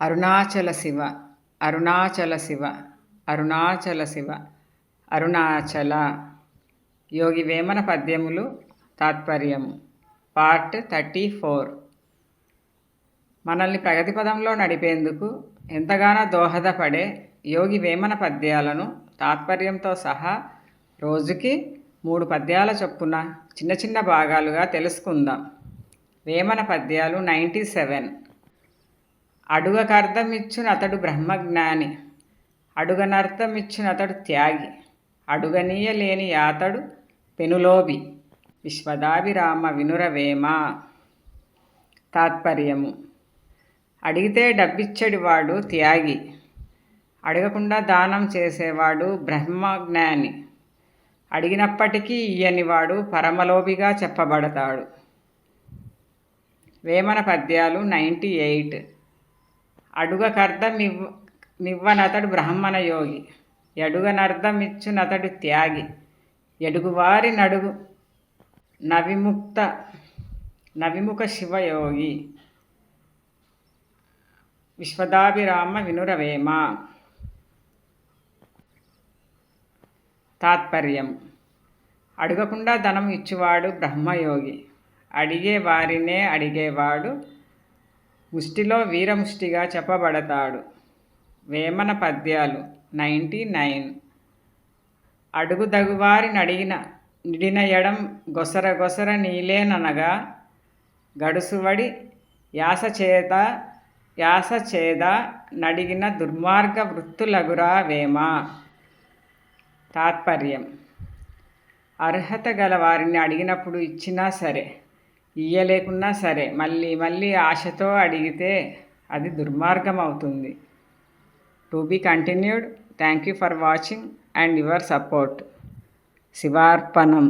అరుణాచల శివ అరుణాచల శివ అరుణాచల శివ అరుణాచల. యోగి వేమన పద్యములు తాత్పర్యము. Part thirty four. మనల్ని ప్రగతి పదంలో నడిపేందుకు ఎంతగానో దోహదపడే యోగి వేమన పద్యాలను తాత్పర్యంతో సహా రోజుకి మూడు పద్యాల చొప్పున చిన్న చిన్న భాగాలుగా తెలుసుకుందాం. వేమన పద్యాలు నైంటీ సెవెన్. అడుగకర్థమిచ్చునతడు బ్రహ్మజ్ఞాని. అడుగనర్థమిచ్చునతడు త్యాగి. అడుగనీయలేని యాతడు పెనులోబి విశ్వదాభిరామ వినురవేమ. తాత్పర్యము. అడిగితే డబ్బిచ్చడివాడు త్యాగి. అడగకుండా దానం చేసేవాడు బ్రహ్మజ్ఞాని. అడిగినప్పటికీ ఇయ్యనివాడు పరమలోభిగా చెప్పబడతాడు. వేమన పద్యాలు నైంటీ ఎయిట్. అడుగకర్థమివ్ మివ్వనతడు బ్రాహ్మణ యోగి. ఎడుగనర్థమిచ్చునతడు త్యాగి. ఎడుగువారి నడుగు నవిముక్త నవిముఖ శివయోగి. విశ్వదాభిరామ వినురవేమ. తాత్పర్యం. అడగకుండా ధనం ఇచ్చువాడు బ్రహ్మయోగి. అడిగే వారినే అడిగేవాడు ముష్టిలో వీరముష్టిగా చెప్పబడతాడు. వేమన పద్యాలు నైంటీ నైన్. అడుగుదగువారినడిగిన నిడిన ఎడం గొసర గొసర నీలేననగా గడుసువడి యాస చేత యాస చేద నడిగిన దుర్మార్గ వృత్తులగురా వేమ. తాత్పర్యం. అర్హత గల వారిని అడిగినప్పుడు ఇచ్చినా సరే ఇయ్యలేకున్నా సరే మళ్ళీ మళ్ళీ ఆశతో అడిగితే అది దుర్మార్గం అవుతుంది to be continued thank you for watching and your support శివార్పణం